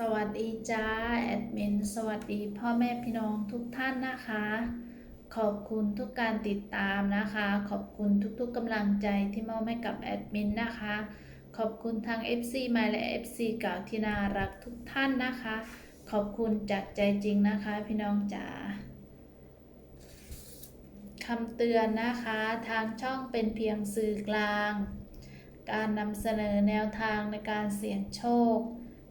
สวัสดีจ้าแอดมินสวัสดีพ่อแม่พี่น้องทุกท่านนะคะ ขอบคุณทุกการติดตามนะคะ ขอบคุณทุกๆกำลังใจที่มอบให้กับแอดมินนะคะ ขอบคุณทาง FC ใหม่และ FC เก่าที่น่ารักทุกท่านนะคะ ขอบคุณจากใจจริงนะคะ พี่น้องจ๋าคำเตือนนะคะทางช่องเป็นเพียงสื่อกลาง การนำเสนอแนวทางในการเสี่ยงโชค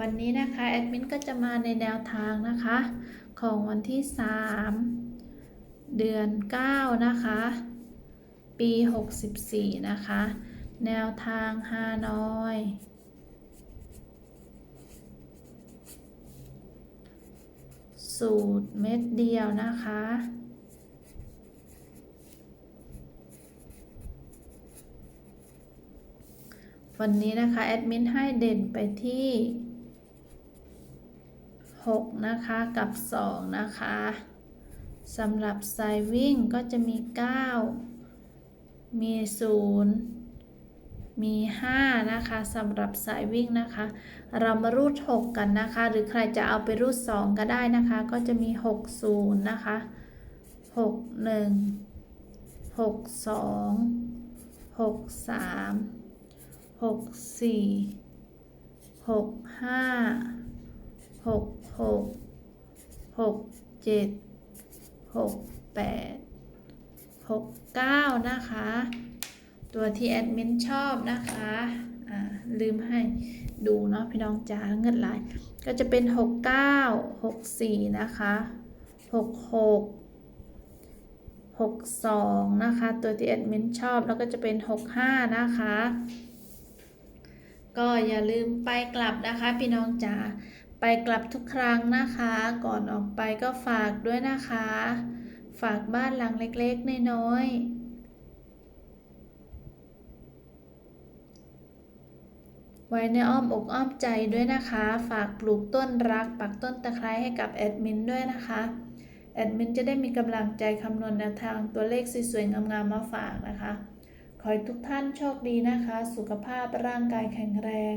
วันนี้นะคะแอดมินก็จะมาในแนวทางนะคะ ของวันที่ 3 เดือน 9 นะคะ ปี 64 นะคะ แนวทางฮานอย สูตรเม็ดเดียวนะคะวันนี้นะคะ แอดมินให้เด่นไปที่ 6 นะคะกับ 2 นะคะสำหรับสายวิ่งก็จะมี 9 มี 0 มี 5 นะคะสำหรับสายวิ่งนะคะ เรามารูด 6 กันนะคะ หรือใครจะเอาไปรูด 2 ก็ได้นะคะ ก็จะมี 6 0 นะคะ 6 1 6 2 6 3 6 4 6 5 หกหกหกเจ็ดหกแปดหกเก้านะคะ ตัวที่แอดมินชอบนะคะอ่าลืมให้ดูเนาะพี่น้องจ๋าเงินไหลาย ก็จะเป็นหกเก้าหกสี่นะคะหกหกหกสองนะคะ ตัวที่แอดมินชอบแล้วก็จะเป็นหกห้านะคะก็อย่าลืมไปกลับนะคะ พี่น้องจ๋า ไปกลับทุกครั้งนะคะ ก่อนออกไปก็ฝากด้วยนะคะ ฝากบ้านหลังเล็กๆน้อยๆไว้ในอ้อมอกอ้อมใจด้วยนะคะ ฝากปลูกต้นรัก ปักต้นตะไคร้ให้กับแอดมินด้วยนะคะ แอดมินจะได้มีกำลังใจคำนวณแนวทางตัวเลขสวยๆงามๆมาฝากนะคะ ขอให้ทุกท่านโชคดีนะคะ สุขภาพร่างกายแข็งแรง